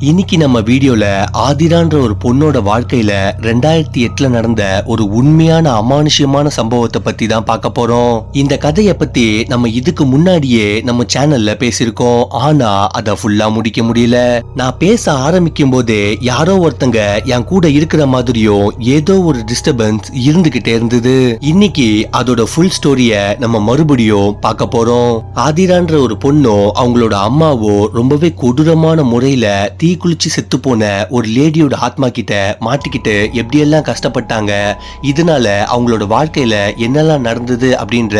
இன்னைக்கு நம்ம வீடியோல ஆதிரான்ற ஒரு பொண்ணோட வாழ்க்கையில ரெண்டாயிரத்தி எட்டுல நடந்த ஒரு உண்மையான அமானுஷ்யமான சம்பவத்தை பத்தி தான் பார்க்க போறோம். இந்த கதையை பத்தி நம்ம இதுக்கு முன்னாடியே நம்ம சேனல்ல பேசியிருக்கோம். ஆனா அதை ஃபுல்லா முடிக்க முடியல. நான் பேச ஆரம்பிக்கும் போதே யாரோ ஒருத்தங்க என் கூட இருக்கிற மாதிரியும் ஏதோ ஒரு டிஸ்டர்பன்ஸ் இருந்துகிட்டே இருந்தது. இன்னைக்கு அதோட ஃபுல் ஸ்டோரிய நம்ம மறுபடியும் பார்க்க போறோம். ஆதிரான்ற ஒரு பொண்ணும் அவங்களோட அம்மாவோ ரொம்பவே கொடூரமான முறையில தீ குளிச்சு செத்து போன ஒரு லேடியோட ஆத்மா கிட்ட மாட்டிக்கிட்டு எப்படியெல்லாம் கஷ்டப்பட்டாங்க இதனால அவங்களோட வாழ்க்கையில என்னெல்லாம் நடந்தது அப்படின்ற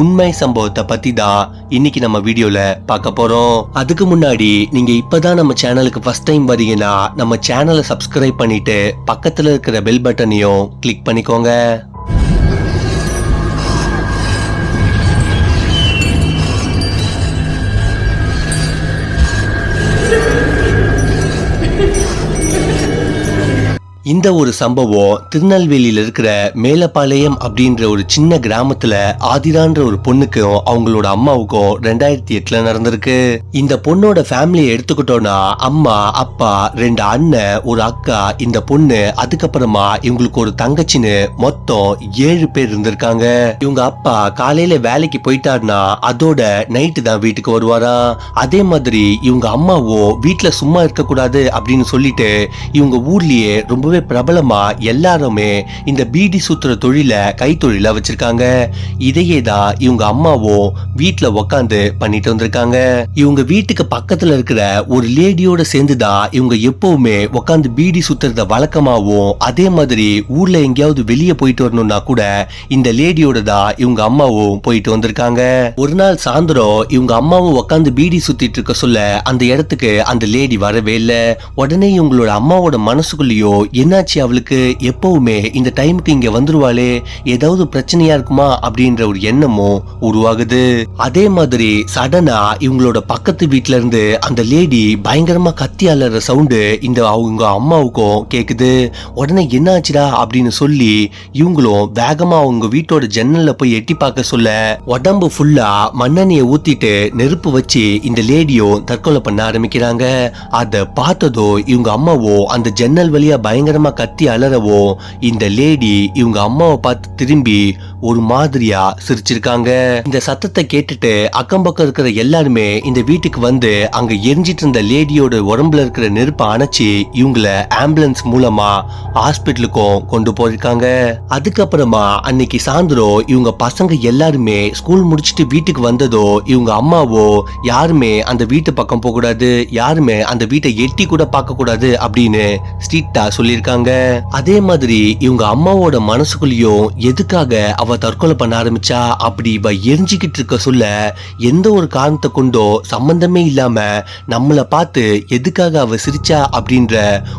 உண்மை சம்பவத்தை பத்தி தான் இன்னைக்கு நம்ம வீடியோல பார்க்க போறோம். அதுக்கு முன்னாடி நீங்க இப்பதான் நம்ம சேனலுக்கு ஃபர்ஸ்ட் டைம் வரீங்கன்னா நம்ம சேனலை சப்ஸ்கிரைப் பண்ணிட்டு பக்கத்துல இருக்கிற பெல் பட்டனையும் கிளிக் பண்ணிக்கோங்க. இந்த ஒரு சம்பவம் திருநெல்வேலியில் இருக்கிற மேலப்பாளையம் அப்படின்ற ஒரு சின்ன கிராமத்துல ஆதிரான்ற ஒரு பொண்ணுக்கும் அவங்களோட அம்மாவுக்கும் ரெண்டாயிரத்தி எட்டுல நடந்திருக்கு. இந்த பொண்ணோட ஃபேமிலியை எடுத்துக்கிட்டோம்னா அம்மா அப்பா ரெண்டு அண்ணன் ஒரு அக்கா இந்த பொண்ணு அதுக்கப்புறமா இவங்களுக்கு ஒரு தங்கச்சின்னு மொத்தம் ஏழு பேர் இருந்திருக்காங்க. இவங்க அப்பா காலையில வேலைக்கு போயிட்டாருன்னா அதோட நைட்டு தான் வீட்டுக்கு வருவாராம் அதே மாதிரி இவங்க அம்மாவோ வீட்டுல சும்மா இருக்கக்கூடாது அப்படின்னு சொல்லிட்டு இவங்க ஊர்லயே ரொம்பவே பிரபலமா எல்லாருமே இந்த பீடி சுத்துற தொழில கைத்தொழில வச்சிருக்காங்க. இதையே தான் இவங்க அம்மாவும் வீட்டுல உக்காந்து பண்ணிட்டு வந்திருக்காங்க. இவங்க வீட்டுக்கு பக்கத்துல இருக்கிற ஒரு லேடியோட சேர்ந்து தான் இவங்க எப்பவுமே உக்காந்து பீடி சுத்துறத வழக்கமாவும் அதே மாதிரி ஊர்ல எங்கேயாவது வெளியே போயிட்டு வரணும்னா கூட இந்த லேடியோட தான் இவங்க அம்மாவும் போயிட்டு வந்திருக்காங்க. ஒரு நாள் சாயந்தரம் இவங்க அம்மாவும் உக்காந்து பீடி சுத்திட்டு இருக்க சொல்ல அந்த இடத்துக்கு அந்த லேடி வரவே இல்லை. உடனே இவங்களோட அம்மாவோட மனசுக்குள்ளேயோ என்னாச்சு அவளுக்கு? எப்பவுமே இந்த டைமுக்கு இங்க வந்துருவாளே ஏதாவது பிரச்சனையா இருக்குமா? அப்படின்ற ஒரு எண்ணமும் உருவாகுது. அதே மாதிரி சடனா இவங்களோட பக்கத்து வீட்ல இருந்து அந்த லேடி பயங்கரமா கத்தி அலற சவுண்டு இந்த அவங்க அம்மாவுக்கும் கேக்குது. உடனே என்னாச்சுடா அப்படின்னு சொல்லி இவங்களும் வேகமா அவங்க வீட்டோட ஜன்னல்ல போய் எட்டி பார்க்க சொல்ல உடம்பு ஃபுல்லா மண்ணெண்ணையை ஊத்திட்டு நெருப்பு வச்சு இந்த லேடியும் தற்கொலை பண்ண ஆரம்பிக்கிறாங்க. அத பார்த்ததோ இவங்க அம்மாவோ அந்த ஜன்னல் வழியா பயங்கர பயங்கரமா கத்தி அலறவோ இந்த லேடி இவங்க அம்மாவை பார்த்து திரும்பி ஒரு மாதிரியா சிரிச்சிருக்காங்க. இந்த சத்தத்தை கேட்டுட்டு அக்கம் பக்கம் இருக்கிற எல்லாருமே இந்த வீட்டுக்கு வந்து அங்க எரிஞ்சிட்டு இருந்த லேடியோட உடம்புல இருக்கிற நெருப்பை அணைச்சு இவங்கள ஆம்புலன்ஸ் மூலமா ஹாஸ்பிட்டலுக்கும் கொண்டு போயிருக்காங்க. அதுக்கப்புறமா அன்னைக்கு சாயந்தரம் இவங்க பசங்க எல்லாருமே ஸ்கூல் முடிச்சுட்டு வீட்டுக்கு வந்ததோ இவங்க அம்மாவோ யாருமே அந்த வீட்டு பக்கம் போக கூடாது யாருமே அந்த வீட்டை எட்டி கூட பார்க்க கூடாது அப்படின்னு ஸ்ட்ரிக்டா சொல்லியிருக்காங்க. அதே மாதிரி இவங்க அம்மாவோட மனசுக்குள்ளேயும் எதுக்காக அவ தற்கொலை பண்ண ஆரம்பிச்சா அப்படி இவ எரிஞ்சுக்கிட்டு இருக்க சொல்ல எந்த ஒரு காரணத்தை கொண்டோ சம்பந்தமே இல்லாம நம்மளை பார்த்து எதுக்காக அவ சிரிச்சா அப்படின்ற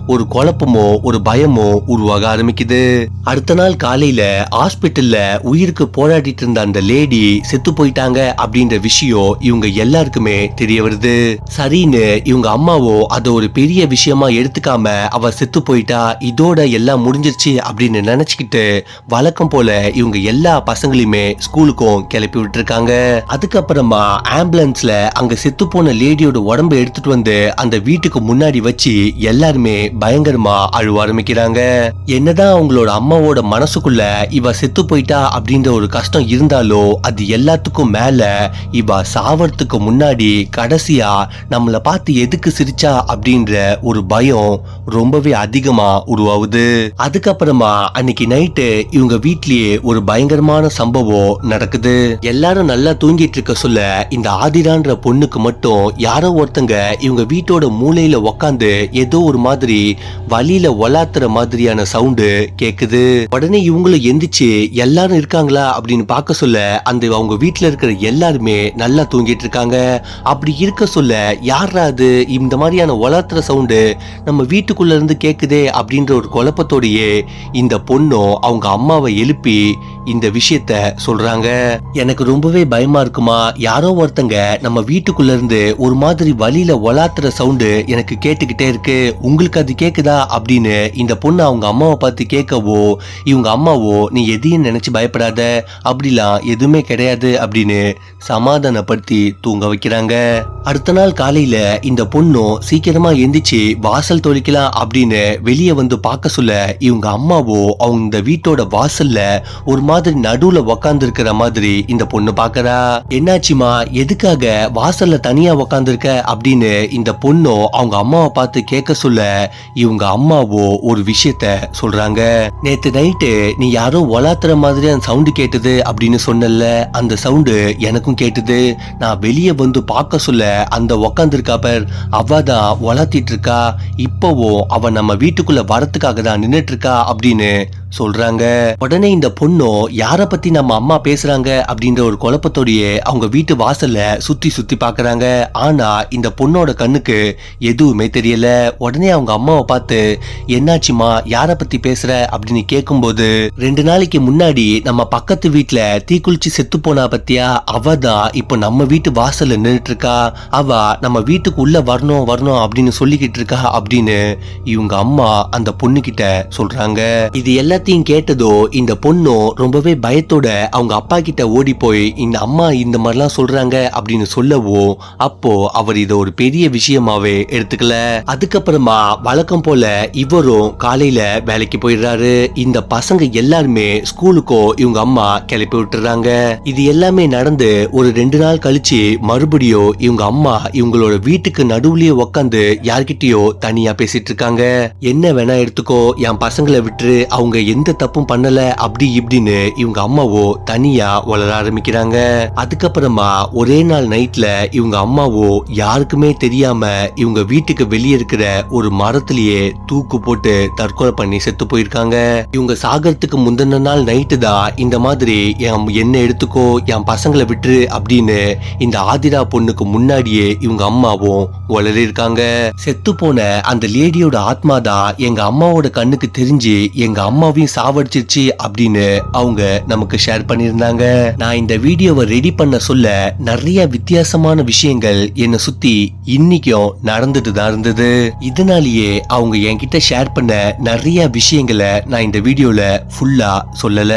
ஒரு குழப்பமோ ஒரு பயமோ உருவாக ஆரம்பிக்குது. அடுத்த நாள் காலையில ஹாஸ்பிட்டல்ல உயிருக்கு போராடிட்டு இருந்த அந்த லேடி செத்து போயிட்டாங்க அப்படின்ற விஷயம் இவங்க எல்லாருக்குமே தெரிய வருது. சரின்னு இவங்க அம்மாவோ அதை ஒரு பெரிய விஷயமா எடுத்துக்காம அவ செத்து போயிட்டா இதோட எல்லாம் முடிஞ்சிருச்சு அப்படின்னு நினைச்சுக்கிட்டு வழக்கம் போல இவங்க எல்லா பசங்களையுமே ஸ்கூலுக்கும் கிளப்பி விட்டுருக்காங்க. அதுக்கப்புறமா ஆம்புலன்ஸ்ல அங்க செத்து போன லேடியோட உடம்ப எடுத்துட்டு வந்து அந்த வீட்டுக்கு முன்னாடி வச்சு எல்லாருமே பயங்கரமா அழுவ ஆரம்பிக்கிறாங்க. என்னதான் அவங்களோட அம்மாவோட மனசுக்குள்ள இவ செத்து போயிட்டா அப்படின்ற ஒரு கஷ்டம் இருந்தாலோ அது எல்லாத்துக்கும் மேல இவ சாவறதுக்கு முன்னாடி கடைசியா நம்மள பார்த்து எதுக்கு சிரிச்சா அப்படின்ற ஒரு பயம் ரொம்பவே அதிகமா உருவாகுது. அதுக்கப்புறமா அன்னைக்கு நைட்டு இவங்க வீட்லயே ஒரு பயங்கர பயங்கரமான சம்பவம் நடக்குது. எல்லாரும் நல்லா தூங்கிட்டு இருக்க சொல்ல இந்த ஆதிரான்ற பொண்ணுக்கு மட்டும் யாரோ ஒருத்தங்க இவங்க வீட்டோட மூலையில உக்காந்து ஏதோ ஒரு மாதிரி வழியில ஒலாத்துற மாதிரியான சவுண்டு கேக்குது. உடனே இவங்களும் எந்திரிச்சு எல்லாரும் இருக்காங்களா? அப்படின்னு பார்க்க சொல்ல அந்த அவங்க வீட்டுல இருக்கிற எல்லாருமே நல்லா தூங்கிட்டு இருக்காங்க. அப்படி இருக்க சொல்ல யாரா அது? இந்த மாதிரியான ஒலாத்துற சவுண்டு நம்ம வீட்டுக்குள்ள இருந்து கேக்குதே அப்படின்ற ஒரு குழப்பத்தோடையே இந்த பொண்ணும் அவங்க அம்மாவை எழுப்பி இந்த விஷயத்த சொல்றாங்க. எனக்கு ரொம்பவே பயமா இருக்குமா? யாரோ ஒருத்தங்க நம்ம வீட்டுக்குள்ள இருந்து ஒரு மாதிரி வழியில ஒலாத்துற சவுண்டு எனக்கு கேட்டுக்கிட்டே இருக்கு. உங்களுக்கு அது கேக்குதா? அப்படின்னு இந்த பொண்ணு அவங்க அம்மாவை பார்த்து கேட்கவோ இவங்க அம்மாவோ நீ எதையும் நினைச்சு பயப்படாத. அப்படிலாம் எதுவுமே கிடையாது. அப்படின்னு சமாதானப்படுத்தி தூங்க வைக்கிறாங்க. அடுத்த நாள் காலையில இந்த பொண்ணும் சீக்கிரமா எந்திரிச்சு வாசல் தொலைக்கலாம் அப்படின்னு வெளியே வந்து பார்க்க சொல்ல இவங்க அம்மாவோ அவங்க இந்த வீட்டோட வாசல்ல ஒரு மாதிரி நடுவுல உக்காந்து இருக்கிற மாதிரி இந்த பொண்ணு பாக்குறா? என்னாச்சுமா? எதுக்காக வாசல்ல தனியா உக்காந்துருக்க? அப்படின்னு இந்த பொண்ணும் அவங்க அம்மாவை பார்த்து கேட்க சொல்ல இவங்க அம்மாவோ ஒரு விஷயத்த சொல்றாங்க. நேத்து நைட்டு நீ யாரோ ஒலாத்துற மாதிரி அந்த சவுண்டு கேட்டது அப்படின்னு சொன்னல அந்த சவுண்டு எனக்கும் கேட்டது. நான் வெளியே வந்து பார்க்க சொல்ல அந்த உக்காந்துருக்கா பேர். அவ தான் ஒலாத்திட்டு இருக்கா. இப்போவும் அவ நம்ம வீட்டுக்குள்ள வரத்துக்காக தான் நின்னுட்டு இருக்கா அப்படின்னு சொல்றாங்க. உடனே இந்த பொண்ணும் யார பத்தி நம்ம அம்மா பேசுறாங்க? அப்படின்ற ஒரு குழப்பத்தோடயே அவங்க வீட்டு வாசல்ல சுத்தி சுத்தி பாக்குறாங்க. ஆனா இந்த பொண்ணோட கண்ணுக்கு எதுவுமே தெரியல. உடனே அவங்க அம்மாவை பார்த்து என்னாச்சுமா யார பத்தி பேசுற? அப்படின்னு கேட்கும்போது ரெண்டு நாளைக்கு முன்னாடி நம்ம பக்கத்து வீட்டுல தீக்குளிச்சு செத்து போனா பத்தியா? அவ தான் இப்போ நம்ம வீட்டு வாசல்ல நின்னுட்டு இருக்கா அவ நம்ம வீட்டுக்கு உள்ள வரணும் வரணும் அப்படின்னு சொல்லிக்கிட்டு இருக்கா. அப்படின்னு இவங்க அம்மா அந்த பொண்ணு கிட்ட சொல்றாங்க. இது எல்லாத்தையும் கேட்டதோ இந்த பொண்ணும் ரொம்பவே பயத்தோட அவங்க அப்பா கிட்ட ஓடி போய் இந்த அம்மா இந்த மாதிரிலாம் சொல்றாங்க அப்படின்னு சொல்லவோ அப்போ அவர் இதை ஒரு பெரிய விஷயமாவே எடுத்துக்கல. அதுக்கப்புறமா வழக்கம் போல இவரும் காலையில வேலைக்கு போயிடுறாரு. இந்த பசங்க எல்லாருமே ஸ்கூலுக்கோ இவங்க அம்மா கிளப்பி விட்டுறாங்க. இது எல்லாமே நடந்து ஒரு ரெண்டு நாள் கழிச்சு மறுபடியும் இவங்க அம்மா இவங்களோட வீட்டுக்கு நடுவுலயே உக்காந்து யார்கிட்டயோ தனியா பேசிட்டு இருக்காங்க. என்ன வேணா எடுத்துக்கோ என் பசங்களை விட்டுரு அவங்க எந்த தப்பும் பண்ணல அப்படி இப்படின்னு இவங்க அம்மாவோ தனியா வளர ஆரம்பிக்கிறாங்க. அதுக்கப்புறமா ஒரே நாள் நைட்ல இவங்க அம்மாவோ யாருக்குமே தெரியாம இவங்க வீட்டுக்கு வெளியே இருக்கிற ஒரு மரத்திலேயே தூக்கு போட்டு தற்கொலை பண்ணி செத்து போயிருக்காங்க. இவங்க சாகறதுக்கு முந்தின நாள் நைட்டு தான் இந்த மாதிரி என் என்ன எடுத்துக்கோ என் பசங்களை விட்டுரு அப்படின்னு இந்த ஆதிரா பொண்ணுக்கு முன்னாடியே இவங்க அம்மாவும் வளரிருக்காங்க செத்து போன அந்த லேடியோட ஆத்மா தான் எங்க அம்மாவோட கண்ணுக்கு தெரிஞ்சு எங்க அம்மா அம்மாவையும் சாவடிச்சிருச்சு அப்படின்னு அவங்க நமக்கு ஷேர் பண்ணியிருந்தாங்க. நான் இந்த வீடியோவை ரெடி பண்ண சொல்ல நிறைய வித்தியாசமான விஷயங்கள் என்னை சுத்தி இன்னைக்கும் நடந்துட்டு தான் இருந்தது. இதனாலேயே அவங்க என்கிட்ட ஷேர் பண்ண நிறைய விஷயங்களை நான் இந்த வீடியோல ஃபுல்லா சொல்லல.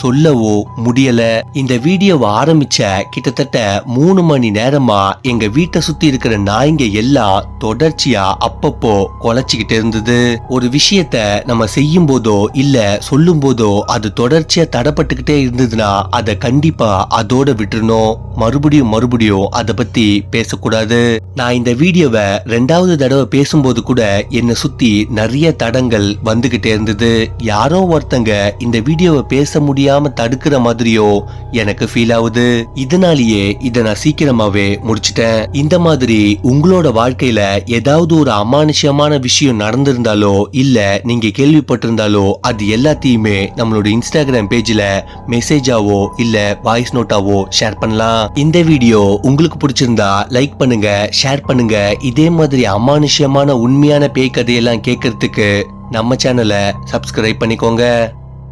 சொல்லவோ முடியல. இந்த வீடியோவை ஆரம்பிச்ச கிட்டத்தட்ட மூணு மணி நேரமா எங்க வீட்டை சுத்தி இருக்கிற நாய்ங்க எல்லாம் தொடர்ச்சியா அப்பப்போ குலைச்சிக்கிட்டு இருந்தது. ஒரு விஷயத்த நம்ம செய்யும் போதோ இல்ல சொல்லும் போதோ அது தொடர்ச்சியா தடப்பட்டுக்கிட்டே இருந்ததுன்னா அதை கண்டிப்பா அதோட விட்டுறணும். மறுபடியும் மறுபடியும் அதை பத்தி பேசக்கூடாது. நான் இந்த வீடியோவை ரெண்டாவது தடவை பேசும்போது கூட என்னை சுத்தி நிறைய தடங்கள் வந்துகிட்டே இருந்தது. யாரோ ஒருத்தங்க இந்த வீடியோவை பேச முடியாம தடுக்கிற மாதிரியோ எனக்கு ஃபீல் ஆகுது. இதனாலேயே இதை நான் சீக்கிரமாவே முடிச்சிட்டேன். இந்த மாதிரி உங்களோட வாழ்க்கையில ஏதாவது ஒரு அமானுஷ்யமான விஷயம் நடந்திருந்தாலோ இல்ல நீங்க கேள்விப்பட்டிருந்தாலோ அது எல்லாத்தையுமே நம்மளோட இன்ஸ்டாகிராம் பேஜ்ல மெசேஜாவோ இல்ல வாய்ஸ் நோட்டாவோ ஷேர் பண்ணலாம். இந்த வீடியோ உங்களுக்கு பிடிச்சிருந்தா லைக் பண்ணுங்க ஷேர் பண்ணுங்க. இதே மாதிரி அமானுஷ்யமான உண்மையான பேய் கதையெல்லாம் கேட்கறதுக்கு நம்ம சேனலை சப்ஸ்கிரைப் பண்ணிக்கோங்க.